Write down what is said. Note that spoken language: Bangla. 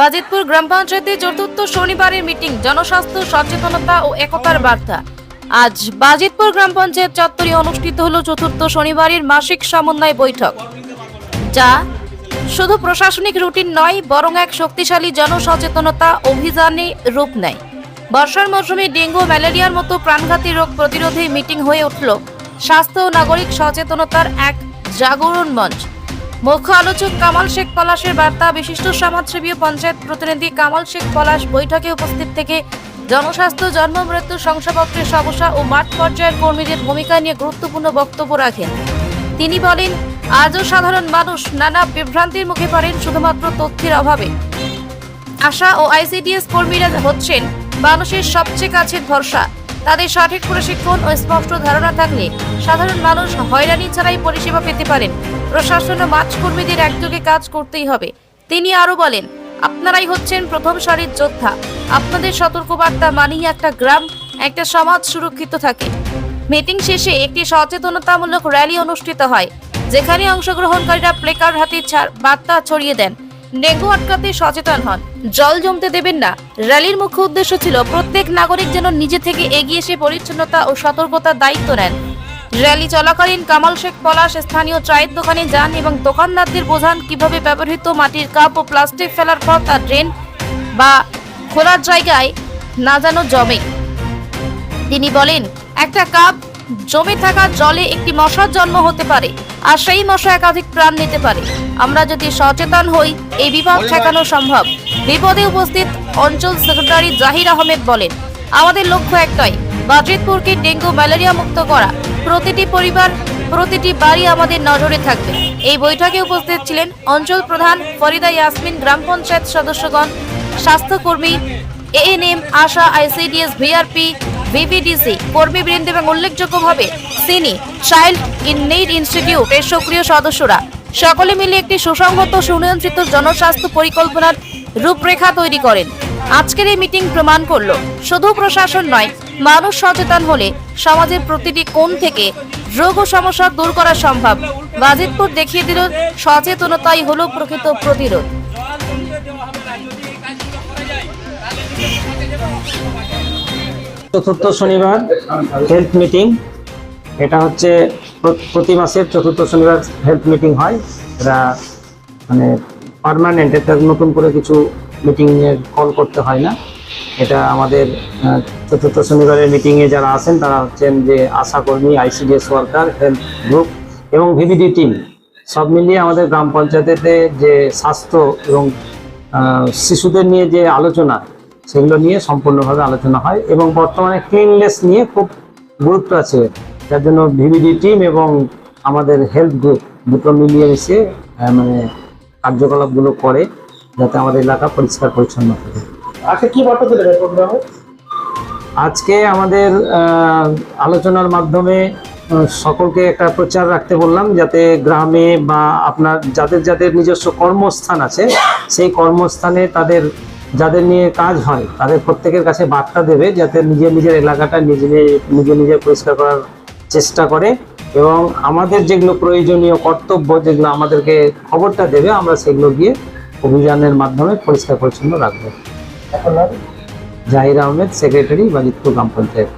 বাজিতপুর গ্রাম পঞ্চায়েতে চতুর্থ শনিবারের মিটিং, জনস্বাস্থ্য, সচেতনতা ও একতার বার্তা। আজ বাজিতপুর গ্রাম পঞ্চায়েত চত্বরে অনুষ্ঠিত হলো চতুর্থ শনিবারের মাসিক সমন্বয় বৈঠক, যা শুধু প্রশাসনিক রুটিন নয়, বরং এক শক্তিশালী জনসচেতনতা অভিযানে রূপ নেয়। বর্ষার মৌসুমে ডেঙ্গু, ম্যালেরিয়ার মতো প্রাণঘাতী রোগ প্রতিরোধে মিটিং হয়ে উঠল স্বাস্থ্য ও নাগরিক সচেতনতার এক জাগরণ মঞ্চ। মুখ্য আলোচক কামাল শেখ পলাশের বার্তা, বিশিষ্ট সমাজসেবী পঞ্চায়েত প্রতিনিধি কামাল শেখ পলাশ বৈঠকে উপস্থিত থেকে জনস্বাস্থ্য, জন্ম, মৃত্যু, শংসাপত্রের সমস্যা ও মাঠ পর্যায়ের কর্মীদের ভূমিকা নিয়ে গুরুত্বপূর্ণ বক্তব্য রাখেন। তিনি বলেন, আজও সাধারণ মানুষ নানা বিভ্রান্তির মুখে পড়েন শুধুমাত্র তথ্যের অভাবে। আশা ও আইসিডিএস কর্মীরা হচ্ছেন মানুষের সবচেয়ে কাছের ভরসা। তাদের সঠিক প্রশিক্ষণ ও স্পষ্ট ধারণা থাকলে সাধারণ মানুষ হয়রানি ছাড়াই পরিষেবা পেতে পারেন। প্রশাসন ও মাঠ কর্মীদের একযোগে কাজ করতেই হবে। তিনি আরও বলেন, আপনারাই হচ্ছেন প্রথম সারির যোদ্ধা। আপনাদের সতর্কবার্তা মানেই একটা গ্রাম, একটা সমাজ সুরক্ষিত থাকে। মিটিং শেষে একটি সচেতনতামূলক র্যালি অনুষ্ঠিত হয়, যেখানে অংশগ্রহণকারীরা প্লেকার্ড হাতে বার্তা ছড়িয়ে দেন। ডেঙ্গু আটকাতে সচেতন হন। জল জমতে দেবেন না। র্যালির মুখ্য উদ্দেশ্য ছিল প্রত্যেক নাগরিক যেন নিজে থেকে এগিয়ে এসে পরিচ্ছন্নতা ও সতর্কতার দায়িত্ব নেন। র্যালি চলাকালীন কামাল শেখ পলাশ, স্থানীয় চায়ের দোকানে যান এবং দোকানদারদের বোঝান কীভাবে ব্যবহৃত মাটির কাপ ও প্লাস্টিক ফেলার পর তার ড্রেন বা খোলার জায়গায় না যেন জমে। তিনি বলেন, একটা কাপ জমে থাকা জলে একটি মশার জন্ম হতে পারে আর সেই মশা একাধিক প্রাণ নিতে পারে। আমরা যদি সচেতন হই এই বিপদ ঠেকানো সম্ভব। বিপদে উপস্থিত অঞ্চল সেক্রেটারি জাহির আহমেদ বলেন আমাদের লক্ষ্য একটাই বাজিতপুরকে ডেঙ্গু ম্যালেরিয়া মুক্ত করা। প্রতিটি পরিবার প্রতিটি বাড়ি আমাদের নজরে থাকবে। এই বৈঠকে উপস্থিত ছিলেন অঞ্চল প্রধান ফরিদা ইয়াসমিন গ্রাম পঞ্চায়েত সদস্যগণ স্বাস্থ্যকর্মী ANM ASHA ICDS VRP VVDC কর্মীবৃন্দ এবং উল্লেখযোগ্যভাবে সিনি চাইল্ড ইন নিড ইনস্টিটিউটের সক্রিয় সদস্যরা। সকলে মিলে একটি সুসংহত, সুনিয়ন্ত্রিত জনস্বাস্থ্য পরিকল্পনার রূপরেখা তৈরি করেন। আজকের এই মিটিং প্রমাণ করল, শুধু প্রশাসন নয়, মানুষ সচেতন হলে সমাজের প্রতিটি কোণ থেকে রোগ ও সমস্যা দূর করা সম্ভব। বাজিতপুর দেখিয়ে দিল, সচেতনতাই হলো প্রকৃত প্রতিরোধ। চতুর্থ শনিবার হেলথ মিটিং এটা হচ্ছে প্রতি মাসের চতুর্থ শনিবার হেলথ মিটিং হয়। এটা মানে পার্মানেন্ট এটা নতুন করে কিছু মিটিং কল করতে হয় না। এটা আমাদের চতুর্থ শনিবারের মিটিংয়ে যারা আছেন, তারা হচ্ছেন যে আশাকর্মী আইসিডিএস ওয়ার্কার হেলথ গ্রুপ এবং ভিভিডি টিম সব মিলিয়ে আমাদের গ্রাম পঞ্চায়েতেতে যে স্বাস্থ্য এবং শিশুদের নিয়ে যে আলোচনা সেগুলো নিয়ে সম্পূর্ণভাবে আলোচনা হয় এবং বর্তমানে ক্লিনলেস নিয়ে খুব গুরুত্ব আছে। যার জন্য ভিভিডি টিম এবং আমাদের হেলথ গ্রুপ দুটো মিলিয়ে মিশিয়ে আহ, মানে কার্যকলাপগুলো করে যাতে আমাদের এলাকা পরিষ্কার পরিচ্ছন্ন থাকে। আজকে কি বার্তা দিলেন এই প্রোগ্রামে? আজকে আমাদের আলোচনার মাধ্যমে সকলকে একটা প্রচার রাখতে বললাম যাতে গ্রামে বা আপনার যাদের যাদের নিজস্ব কর্মস্থান আছে সেই কর্মস্থানে তাদের যাদের নিয়ে কাজ হয় তাদের প্রত্যেকের কাছে বার্তা দেবে যাতে নিজের নিজের এলাকাটা নিজে নিজে নিজে পরিষ্কার করার চেষ্টা করে এবং আমাদের যেগুলো প্রয়োজনীয় কর্তব্য যেগুলো আমাদেরকে খবরটা দেবে আমরা সেগুলো গিয়ে অভিযানের মাধ্যমে পরিষ্কার পরিচ্ছন্ন রাখব। জাহির আহমেদ সেক্রেটারি বাজিতপুর গ্রাম পঞ্চায়েত।